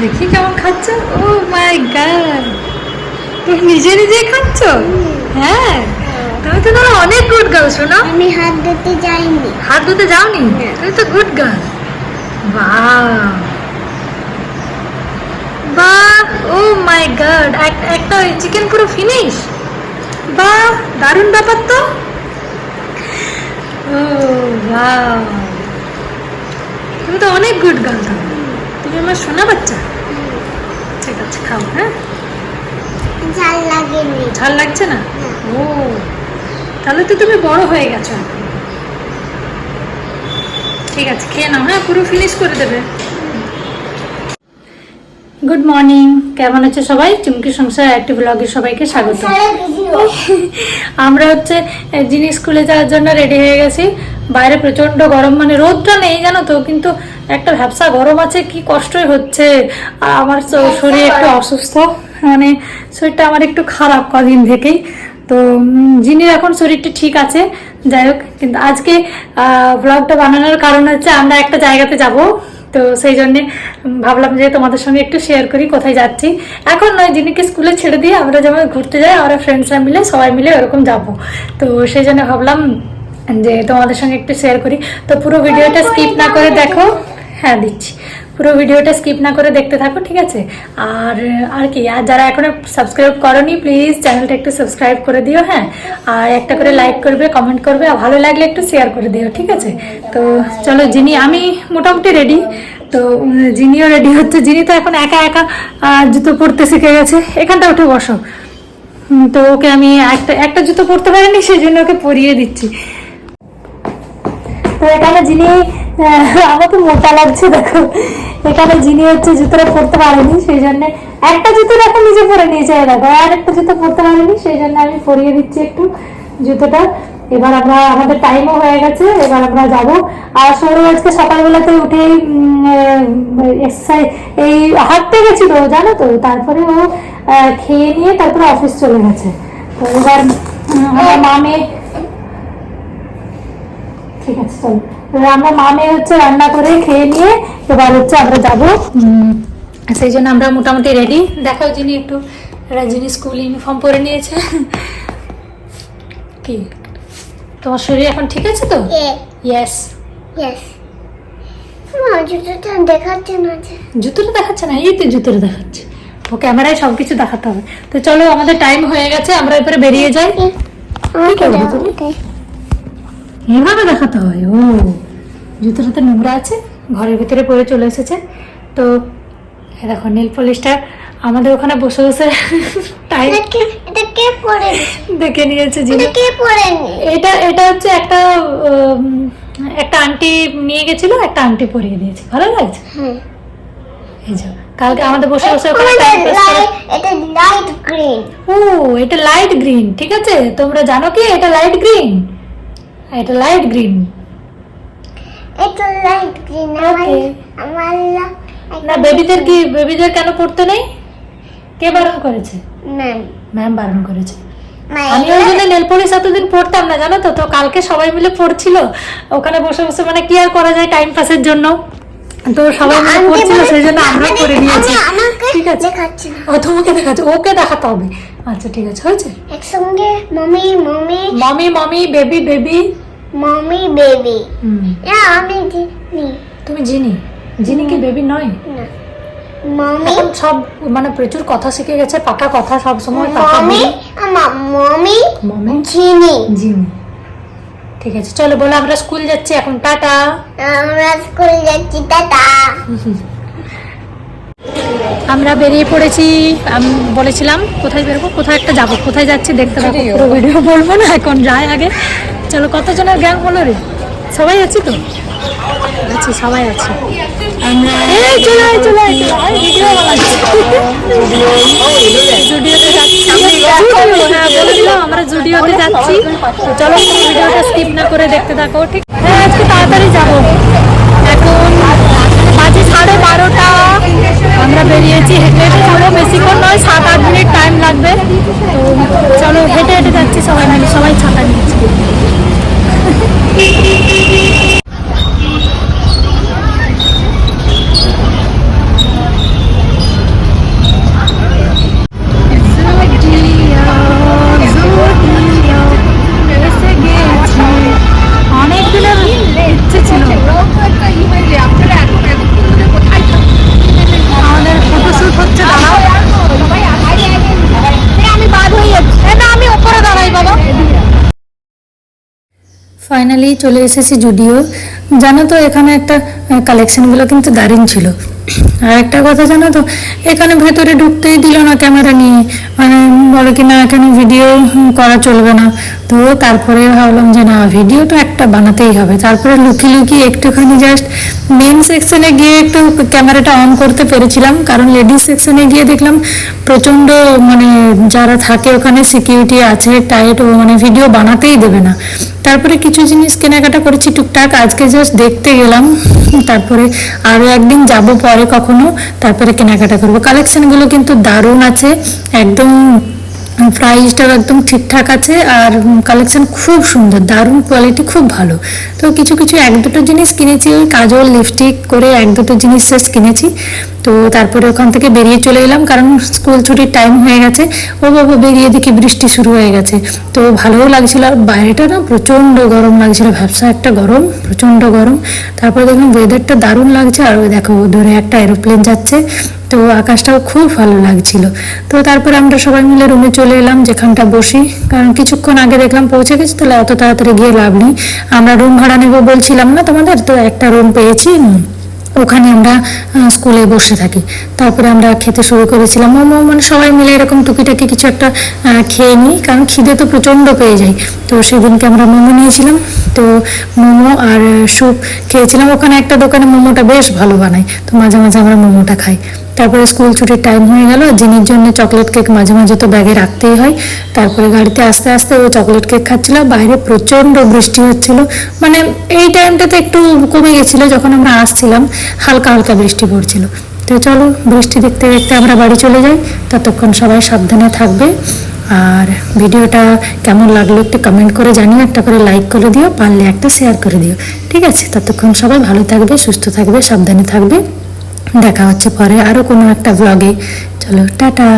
দেখি কেমন খাচ্ছ? ও মাই গড তুমি নিজে নিজে খাচ্ছ? হ্যাঁ? তুমি তো ধরো অনেক গুড গার্ল শোনো। আমি হাত ধুতে যাইনি। হাত ধুতে যাওনি? তুমি তো গুড গার্ল বাহ বাহ! ও মাই গড একটা চিকেন পুরো ফিনিশ বাহ! দারুণ ব্যাপার তো। ও বাহ তুমি তো অনেক গুড গার্ল তো তুমি আমার শোনা বাচ্চা? ঠিক আছে খাও হ্যাঁ? ঝাল লাগেনি। ঝাল লাগছে না। ও তাহলে তো তুমি বড় হয়ে গেছো। ঠিক আছে খেয়ে নাও হ্যাঁ পুরো ফিনিশ করে দেবে। গুড মর্নিং কেমন আছে সবাই? চুমকি সংসার একটি ব্লগে সবাইকে স্বাগত। আমরা হচ্ছে যিনি স্কুলে যাওয়ার জন্য রেডি হয়ে গেছি। বাইরে প্রচণ্ড গরম মানে রোদটা নেই জানো তো কিন্তু একটা ভ্যাবসা গরম আছে কি কষ্টই হচ্ছে। আর আমার শরীর একটু অসুস্থ মানে শরীরটা আমার একটু খারাপ কদিন থেকেই। তো জিনির এখন শরীরটা ঠিক আছে যাই হোক কিন্তু আজকে ব্লগটা বানানোর কারণ হচ্ছে আমরা একটা জায়গাতে যাব। তো সেই জন্যে ভাবলাম যে তোমাদের সঙ্গে একটু শেয়ার করি কোথায় যাচ্ছি। এখন নয় যিনিকে স্কুলে ছেড়ে দিয়ে আমরা যেমন ঘুরতে যাই আমরা ফ্রেন্ডসরা মিলে সবাই মিলে ওরকম যাব। তো সেই জন্য ভাবলাম যে তোমাদের সঙ্গে একটু শেয়ার করি। তো পুরো ভিডিওটা স্কিপ না করে দেখো। হ্যাঁ দিচ্ছি। পুরো ভিডিওটা স্কিপ না করে দেখতে থাকো, ঠিক আছে? আর আর কি, আর যারা এখনও সাবস্ক্রাইব করনি প্লিজ চ্যানেলটা একটু সাবস্ক্রাইব করে দিও হ্যাঁ? আর একটা করে লাইক করবে কমেন্ট করবে, আর ভালো লাগলে একটু শেয়ার করে দিও, ঠিক আছে? তো চলো, যিনি, আমি মোটামুটি রেডি তো যিনিও রেডি হচ্ছে, যিনি তো এখন একা একা জুতো পরতে শিখে গেছে, এখানটা উঠে বসো। তো ওকে আমি একটা একটা জুতো পরতে পারিনি সেই জন্য ওকে পরিয়ে দিচ্ছি। তো এখানে যিনি আমাকে মোটা লাগছে দেখো। এখানে যিনি হচ্ছে জুতোটা পরতে পারেনি সেই জন্য একটা জুতো দেখো নিজে পরে নিয়েছে দেখো আর একটা জুতো পরতে পারেনি সেই জন্য আমি পরিয়ে দিচ্ছি একটু জুতোটা। এবার আমরা আমাদের টাইমও হয়ে গেছে এবার আমরা যাব। আর সৌরভ আজকে সকালবেলাতে উঠে এক্সারসাইজ এই হাঁটতে গেছিল জানো তো? তারপরে ও খেয়ে নিয়ে তারপরে অফিস চলে গেছে। তো এবার আমার মামে ঠিক আছে চলো। এবার আমরা মা মেয়ে হচ্ছে রান্না করে খেয়ে নিয়ে এবার হচ্ছে আমরা যাব। সেই জন্য আমরা মোটামুটি রেডি দেখাও যিনি একটু রাজিনী স্কুল ইউনিফর্ম পরে নিয়েছে। কি? তোমার শরীর এখন ঠিক আছে তো? ইয়েস জুতোটা দেখাচ্ছে না জুতোটা দেখাচ্ছে না? এই তো জুতোটা দেখাচ্ছে। ও ক্যামেরায় সব কিছু দেখাতে হবে। তো চলো আমাদের টাইম হয়ে গেছে আমরা এবারে বেরিয়ে যাই। করবে। এভাবে দেখাতে হয়? ও জুতো জুতোটাতে নোংরা আছে ঘরের ভিতরে পরে চলে এসেছে। তো দেখো নীল পলিশটা আমাদের ওখানে বসে বসে টাইম দেখে নিয়েছে এটা কে পরেনি এটা এটা হচ্ছে একটা একটা আন্টি নিয়ে গেছিল একটা আন্টি পরিয়ে দিয়েছে। ভালো লাগছে? হ্যাঁ। এই যে কালকে আমাদের বসে বসে এটা লাইট গ্রিন ও এটা লাইট গ্রিন ঠিক আছে? তোমরা জানো কি এটা লাইট গ্রিন এটা লাইট গ্রিন এটা লাইট গ্রিন. আমার না বেবিদের কি বেবিদের কেন পড়তে নেই? কে বারণ করেছে? ম্যাম ম্যাম বারণ করেছে। আমি ওই জন্য নেল পলিশ এতদিন পড়তাম না জানো তো? তো কালকে সবাই মিলে পড়ছিল। ওখানে বসে বসে মানে কি আর করা যায় টাইম পাসের জন্য? তো সবাই মিলে পড়ছিল সেই জন্য আমরা আমি- করে নিয়েছি ঠিক আছে। ও তোমাকে দেখাচ্ছে ওকে দেখাতে হবে। আচ্ছা ঠিক আছে হয়েছে? একসঙ্গে mummy mummy. Mummy mummy baby baby mummy baby না আমি জিনি। তুমি জিনি? জিনি কি বেবি নয়? না। মমি সব মানে প্রচুর কথা শিখে গেছে পাকা কথা সব সময় পাকা মমি আমার মমি মমি জিনি। জিনি। ঠিক আছে চলো বলো আমরা স্কুল যাচ্ছি এখন টাটা। আমরা স্কুল যাচ্ছি টাটা। আমরা বেরিয়ে পড়েছি আমি বলেছিলাম কোথায় বেরোবো কোথায় একটা যাব কোথায় যাচ্ছি দেখতে পাবো। ভিডিও বলব না এখন যাই আগে। চলো কতজনের গ্যাং বলো রে? সবাই আছে তো? আছি সবাই আছে। আমরা এই চলে আয়, চলে আয়, ভিডিও জুডিওতে যাচ্ছি। হ্যাঁ আমরা জুডিওতে যাচ্ছি। চলো ভিডিওটা স্কিপ না করে দেখতে থাকো ঠিক? হ্যাঁ আজকে তাড়াতাড়ি যাব। ফাইনালি চলে এসেছি জুডিও জানো তো, এখানে একটা কালেকশনগুলো কিন্তু দারুণ ছিল। আর একটা কথা জানো তো, এখানে ভেতরে ঢুকতেই দিল না ক্যামেরা নিয়ে। মানে বলে কি, না, এখানে ভিডিও করা চলবে না। তো তারপরে ভাবলাম যে, না ভিডিও তো একটা বানাতেই হবে। তারপরে লুকিয়ে লুকিয়ে একটুখানি জাস্ট মেন সেকশনে গিয়ে একটু ক্যামেরাটা অন করতে পেরেছিলাম। কারণ লেডিস সেকশনে গিয়ে দেখলাম প্রচণ্ড মানে যারা থাকে ওখানে সিকিউরিটি আছে টাইট ও মানে ভিডিও বানাতেই দেবে না। তারপরে কিছু জিনিস কেনাকাটা করেছি টুকটাক। আজকে জাস্ট দেখতে গেলাম। তারপরে আরও একদিন যাব পরে কখনো। তারপরে কেনাকাটা করব। কালেকশনগুলো কিন্তু দারুণ আছে। একদম প্রাইসটাও একদম ঠিকঠাক আছে আর কালেকশন খুব সুন্দর, দারুণ কোয়ালিটি খুব ভালো। তো কিছু কিছু এক দুটো জিনিস কিনেছি ওই কাজল লিপস্টিক করে এক দুটো জিনিস জাস্ট কিনেছি। তো তারপরে ওখান থেকে বেরিয়ে চলে এলাম, কারণ স্কুল ছুটির টাইম হয়ে গেছে। ও বাবা, বেরিয়ে দেখি বৃষ্টি শুরু হয়ে গেছে। তো ভালোও লাগছিল, আর বাইরেটা না প্রচণ্ড গরম লাগছিল ব্যবসা একটা গরম, প্রচণ্ড গরম। তারপরে দেখলাম ওয়েদারটা দারুণ লাগছে, আর ওই দেখো, দূরে একটা এরোপ্লেন যাচ্ছে। তো আকাশটাও খুব ভালো লাগছিল। তো তারপর আমরা সবাই মিলে রুমে চলে এলাম, যেখানটা বসি। কারণ কিছুক্ষণ আগে দেখলাম পৌঁছে গেছি, তাহলে অত তাড়াতাড়ি গিয়ে লাভ নেই। আমরা রুম ভাড়া নেব বলছিলাম না তোমাদের? তো একটা রুম পেয়েছি। ওখানে আমরা স্কুলে বসে থাকি। তারপরে আমরা খেতে শুরু করেছিলাম। মোমো মানে সবাই মিলে এরকম টুকিটাকি কিছু একটা খেয়ে নিই, কারণ খিদে তো প্রচণ্ড পেয়ে যায়। তো সেদিনকে আমরা মোমো নিয়েছিলাম। তো মোমো আর স্যুপ খেয়েছিলাম। ওখানে একটা দোকানে মোমোটা বেশ ভালো বানায়। তো মাঝে মাঝে আমরা মোমোটা খাই। তারপরে স্কুল ছুটির টাইম হয়ে গেল। জিনির জন্য চকলেট কেক মাঝে মাঝে তো ব্যাগে রাখতেই হয়। তারপরে গাড়িতে আস্তে আস্তে ও চকলেট কেক খাচ্ছিল। বাইরে প্রচণ্ড বৃষ্টি হচ্ছিল। মানে এই টাইমটাতে একটু কমে গেছিল যখন আমরা আসছিলাম। হালকা হালকা বৃষ্টি পড়ছিল। তো চলো, বৃষ্টি দেখতে দেখতে আমরা বাড়ি চলে যাই। ততক্ষণ সবাই সাবধানে থাকবে। আর ভিডিওটা কেমন লাগল একটু কমেন্ট করে জানিও, একটা করে লাইক করে দিও, পারলে একটা শেয়ার করে দিও। ঠিক আছে? ততক্ষণ সবাই ভালো থাকবে, সুস্থ থাকবে, সাবধানে থাকবে। দেখা হচ্ছে পরে আরও কোনো একটা ব্লগে চলো, টাটা!